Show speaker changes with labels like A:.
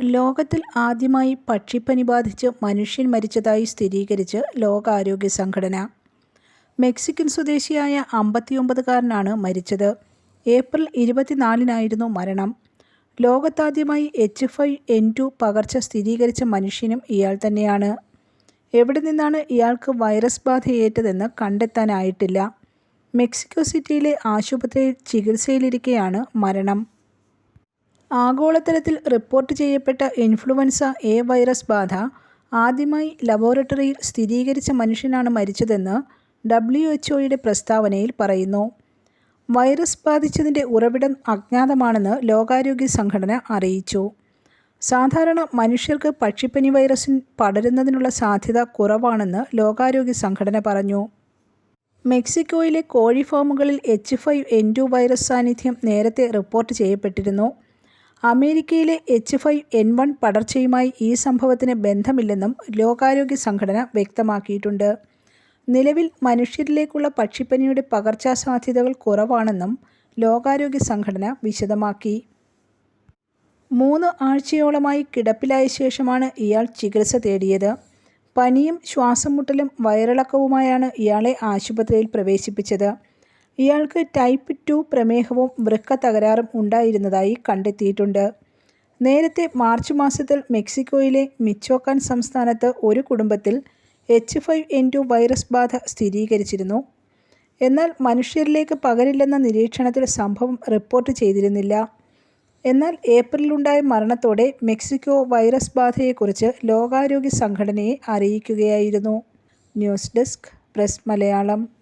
A: ലോകത്തിൽ ആദ്യമായി പക്ഷിപ്പനി ബാധിച്ച് മനുഷ്യൻ മരിച്ചതായി സ്ഥിരീകരിച്ച് ലോകാരോഗ്യ സംഘടന. മെക്സിക്കൻ സ്വദേശിയായ അമ്പത്തിയൊമ്പതുകാരനാണ് മരിച്ചത്. ഏപ്രിൽ ഇരുപത്തിനാലിനായിരുന്നു മരണം. ലോകത്താദ്യമായി എച്ച് ഫൈവ് എൻ ടു പകർച്ച സ്ഥിരീകരിച്ച മനുഷ്യനും ഇയാൾ തന്നെയാണ്. എവിടെ നിന്നാണ് ഇയാൾക്ക് വൈറസ് ബാധയേറ്റതെന്ന് കണ്ടെത്താനായിട്ടില്ല. മെക്സിക്കോ സിറ്റിയിലെ ആശുപത്രിയിൽ ചികിത്സയിലിരിക്കെയാണ് മരണം. ആഗോളതലത്തിൽ റിപ്പോർട്ട് ചെയ്യപ്പെട്ട ഇൻഫ്ലുവൻസ എ വൈറസ് ബാധ ആദ്യമായി ലബോറട്ടറിയിൽ സ്ഥിരീകരിച്ച മനുഷ്യനാണ് മരിച്ചതെന്ന് ഡബ്ല്യു എച്ച് ഒയുടെ പ്രസ്താവനയിൽ പറയുന്നു. വൈറസ് ബാധിച്ചതിന്റെ ഉറവിടം അജ്ഞാതമാണെന്ന് ലോകാരോഗ്യ സംഘടന അറിയിച്ചു. സാധാരണ മനുഷ്യർക്ക് പക്ഷിപ്പനി വൈറസിൻ പടരുന്നതിനുള്ള സാധ്യത കുറവാണെന്ന് ലോകാരോഗ്യ സംഘടന പറഞ്ഞു. മെക്സിക്കോയിലെ കോഴി ഫാമുകളിൽ H five N two virus സാന്നിധ്യം നേരത്തെ റിപ്പോർട്ട് ചെയ്യപ്പെട്ടിരുന്നു. അമേരിക്കയിലെ എച്ച് ഫൈവ് എൻ വൺ പടർച്ചയുമായി ഈ സംഭവത്തിന് ബന്ധമില്ലെന്നും ലോകാരോഗ്യ സംഘടന വ്യക്തമാക്കിയിട്ടുണ്ട്. നിലവിൽ മനുഷ്യരിലേക്കുള്ള പക്ഷിപ്പനിയുടെ പകർച്ചാ സാധ്യതകൾ കുറവാണെന്നും ലോകാരോഗ്യ സംഘടന വിശദമാക്കി. മൂന്ന് ആഴ്ചയോളമായി കിടപ്പിലായ ശേഷമാണ് ഇയാൾ ചികിത്സ തേടിയത്. പനിയും ശ്വാസം മുട്ടലും വയറിളക്കവുമായാണ് ഇയാളെ ആശുപത്രിയിൽ പ്രവേശിപ്പിച്ചത്. ഇയാൾക്ക് ടൈപ്പ് ടു പ്രമേഹവും വൃക്ക തകരാറും ഉണ്ടായിരുന്നതായി കണ്ടെത്തിയിട്ടുണ്ട്. നേരത്തെ മാർച്ച് മാസത്തിൽ മെക്സിക്കോയിലെ മിച്ചോക്കാൻ സംസ്ഥാനത്ത് ഒരു കുടുംബത്തിൽ H five N two virus ബാധ സ്ഥിരീകരിച്ചിരുന്നു. എന്നാൽ മനുഷ്യരിലേക്ക് പകരില്ലെന്ന നിരീക്ഷണത്തിൽ സംഭവം റിപ്പോർട്ട് ചെയ്തിരുന്നില്ല. എന്നാൽ ഏപ്രിലുണ്ടായ മരണത്തോടെ മെക്സിക്കോ വൈറസ് ബാധയെക്കുറിച്ച് ലോകാരോഗ്യ സംഘടനയെ അറിയിക്കുകയായിരുന്നു. News desk press Malayalam.